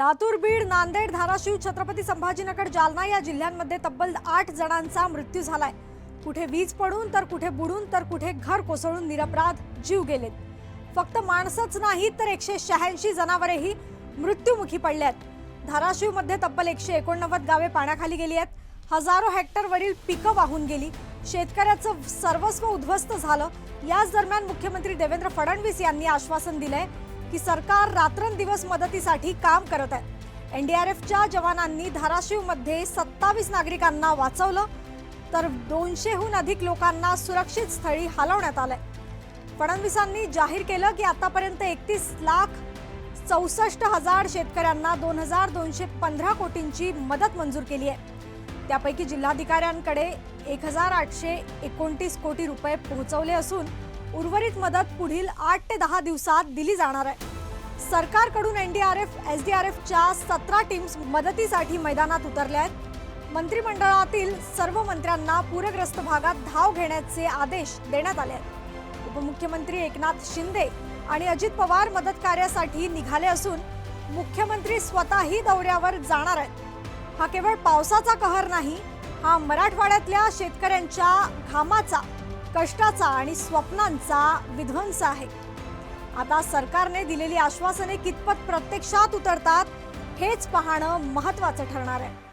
लातूर बीड नांदेड धाराशिव छत्रपती संभाजीनगर जालना या जिल्ह्यांमध्ये तब्बल आठ जणांचा मृत्यू झालाय. कुठे वीज पडून तर कुठे बुडून तर कुठे घर कोसळून निरपराध जीव गेलेत. फक्त माणसंच नाही तर एकशे शहाऐंशी जनावरेही मृत्युमुखी पडल्यात. धाराशिवमध्ये तब्बल एकशे एकोणनव्वद गावे पाण्याखाली गेली आहेत. हजारो हेक्टरवरील पिकं वाहून गेली. शेतकऱ्याचं सर्वस्व उद्ध्वस्त झालं. याच दरम्यान मुख्यमंत्री देवेंद्र फडणवीस यांनी आश्वासन दिलंय. की सरकार रात्रंदिवस मदतीसाठी काम करत आहे. एनडीआरएफच्या जवानांनी धाराशिवमध्ये सत्तावीस नागरिकांना वाचवलं तर दोनशेहून अधिक लोकांना सुरक्षित स्थळी हलवण्यात आलंय. फडणवीसांनी जाहीर केलं की आतापर्यंत एकतीस लाख चौसष्ट हजार शेतकऱ्यांना दोन हजार दोनशे पंधरा कोटींची मदत मंजूर केली आहे. त्यापैकी जिल्हाधिकाऱ्यांकडे एक हजार आठशे एकोणतीस कोटी रुपये पोहोचवले असून उर्वरित मदत पुढील आठ ते दहा दिवसात दिली जाणार आहे. सरकारकडून एनडीआरएफ एसडीआरएफच्या सतरा टीम्स मदतीसाठी मैदानात उतरल्या आहेत. मंत्रिमंडळातील सर्व मंत्र्यांना पूरग्रस्त भागात धाव घेण्याचे आदेश देण्यात आले आहेत. उपमुख्यमंत्री एकनाथ शिंदे आणि अजित पवार मदत कार्यासाठी निघाले असून मुख्यमंत्री स्वतःही दौऱ्यावर जाणार आहेत. हा केवळ पावसाचा कहर नाही हा मराठवाड्यातल्या शेतकऱ्यांच्या घामाचा कष्टाचा आणि स्वप्नांचा विध्वंस आहे. आता सरकारने दिलेली आश्वासने कितपत प्रत्यक्षात उतरतात हेच पाहणं महत्वाचं ठरणार आहे.